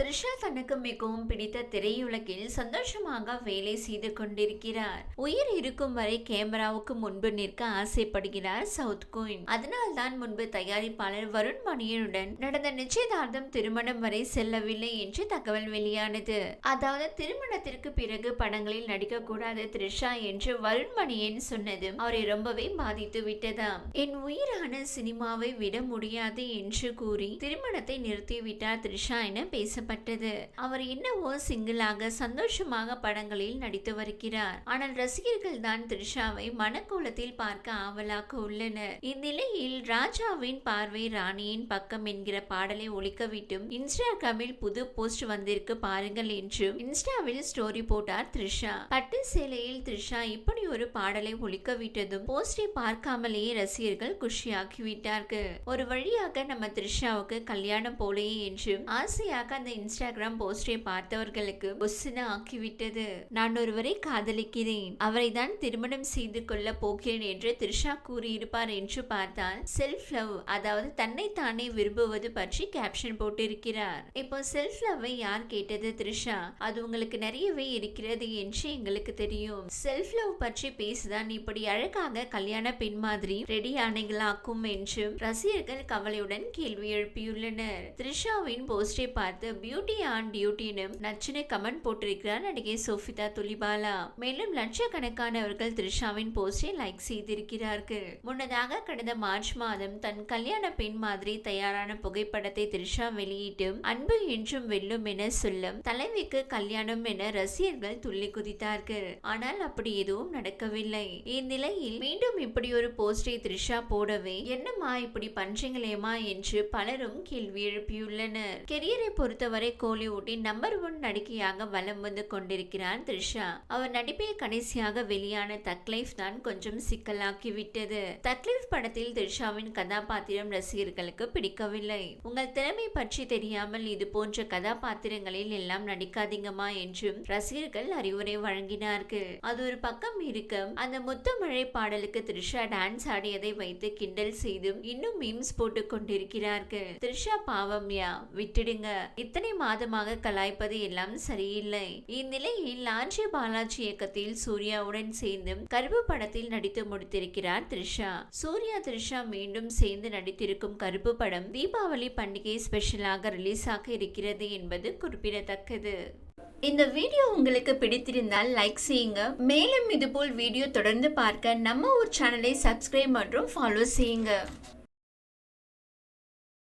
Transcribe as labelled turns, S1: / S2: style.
S1: த்ரிஷா தனக்கு மிகவும் பிடித்த திரையுலகில் சந்தோஷமாக வேலை செய்து கொண்டிருக்கிறார். உயிர் இருக்கும் வரை கேமராவுக்கு முன்பு நிற்க ஆசைப்படுகிறார் சவுத் குயின். அதனால் தான் முன்பு தயாரிப்பாளர் வருண் மணியனுடன் நடந்த நிச்சயதார்த்தம் திருமணம் வரை செல்லவில்லை என்று தகவல் வெளியானது. அதாவது திருமணத்திற்கு பிறகு படங்களில் நடிக்கக்கூடாது த்ரிஷா என்று வருண் மணியன் சொன்னதும் அவரை ரொம்பவே பாதித்து விட்டதாம். என் உயிரான சினிமாவை விட முடியாது என்று கூறி திருமணத்தை நிறுத்திவிட்டார் த்ரிஷா என பேசப்பட்டது. அவர் என்னவோ சிங்கிளாக சந்தோஷமாக படங்களில் நடித்து வருகிறார். ஆனால் ரசிகர்கள் தான் த்ரிஷாவை மனக்கோலத்தில் பார்க்க ஆவலாக உள்ளனர். இந்நிலையில் ராஜாவின் பார்வை ராணியின் பக்கம் என்கிற பாடலை ஒழிக்கவிட்டும் இன்ஸ்டாகிராமில் புது போஸ்ட் வந்திருக்கு பாருங்கள் என்றும் இன்ஸ்டாவில் ஸ்டோரி போட்டார் த்ரிஷா. பட்டு சேலையில் த்ரிஷா இப்படி ஒரு பாடலை ஒழிக்கவிட்டதும் போஸ்டை பார்க்காமலேயே ரசிகர்கள் குஷியாகிவிட்டார்கள். ஒரு வழியாக நம்ம த்ரிஷாவுக்கு கல்யாணம் போலேயே என்றும் ஆசையாக அந்த இன்ஸ்டாகிராம் போஸ்டை பார்த்தவர்களுக்கு பொஸ்ஸுன ஆக்கிவிட்டது. நான் ஒருவரை காதலிக்கிறேன். அவரை தான் திருமணம் செய்து கொள்ள போகிறேன் என்று த்ரிஷா கூறியிருப்பார் என்று பார்த்தால் செல்ஃப் லவ் அதாவது தன்னை தானே விரும்புவது பற்றி கேப்ஷன் போட்டிருக்கிறார். இப்போ செல்ஃப் லவ்வை யார் கேட்டது த்ரிஷா? அது உங்களுக்கு நிறையவே இருக்கிறது என்று எங்களுக்கு தெரியும். செல்ஃப் லவ் பற்றி பேசுதான் இப்படி அழகாக கல்யாண பெண் மாதிரி ரெடி ஆணைகளாக்கும் என்றும் ரசிகர்கள் கவலையுடன் கேள்வி எழுப்பியுள்ளனர். த்ரிஷாவின் போஸ்டை பார்த்து பியூட்டி ஆன் டியூட்டின்னு நச்சுன்னு கமெண்ட் போட்டிருக்கிறார் நடிகை சோஃபிதா துலிபாலா. மேலும் லட்சக்கணக்கானவர்கள் த்ரிஷாவின் போஸ்டை லைக் செய்திருக்கிறார்கள். முன்னதாக கடந்த மார்ச் மாதம் தன் கல்யாண பெண் மாதிரி தயாரான புகைப்படத்தை த்ரிஷா வெளியிட்டு அன்பு என்றும் வெல்லும் என சொல்லும் தலைவிக்கு கல்யாணம் என ரசிகர்கள் துள்ளி குதித்தார்கள். ஆனால் அப்படி எதுவும் நடக்கவில்லை. இந்நிலையில் மீண்டும் இப்படி ஒரு போஸ்டை த்ரிஷா போடவே என்னம்மா இப்படி பண்றீங்களேமா என்று பலரும் கேள்வி எழுப்பியுள்ளனர். கெரியரை பொறுத்தவரை கோலிவுட்டின் நம்பர் ஒன் நடிகையாக வலம் வந்து கொண்டிருக்கிறார் த்ரிஷா. அவர் நடிப்பில் கடைசியாக வெளியான தக்லைஃப் தான் கொஞ்சம் சிக்கலாக்கி விட்டது. தக்லைஃப் படத்தில் த்ரிஷாவின் கதாபாத்திரம் ரசிகர்களுக்கு பிடிக்கவில்லை. உங்கள் திறமை பற்றி தெரியாமல் இது போன்ற கதாபாத்திரங்களில் எல்லாம் நடிக்காதீங்கம்மா என்றும் ரசிகர்கள் அறிவுரை வழங்கினார்கள். அது ஒரு பக்கம் இருக்க அந்த முத்தமழை பாடலுக்கு த்ரிஷா டான்ஸ் ஆடியதை வைத்து கிண்டல் செய்தும் இன்னும் மீம்ஸ் போட்டு கொண்டிருக்கிறார்கள். த்ரிஷா பாவம்யா விட்டுடுங்க. இத்தனை மாதமாக கலாய்ப்பது எல்லாம் சரியில்லை. இந்நிலையில் லாஞ்சி பாலாஜி இயக்கத்தில் சூர்யாவுடன் சேர்ந்து கருப்பு படத்தில் நடித்து முடித்திருக்கிறார் த்ரிஷா. சூர்யா த்ரிஷா மீண்டும் சேர்ந்து நடித்திருக்கும் கருப்பு படம் தீபாவளி பண்டிகை ஸ்பெஷலாக ரிலீஸ் ஆக இருக்கிறது என்பது குறிப்பிடத்தக்கது. இந்த வீடியோ உங்களுக்கு பிடித்திருந்தால் லைக் செய்யுங்க. மேலும் இதுபோல் வீடியோ தொடர்ந்து பார்க்க நம்ம ஒரு சேனலை சப்ஸ்கிரைப் மற்றும் ஃபாலோ செய்யுங்க.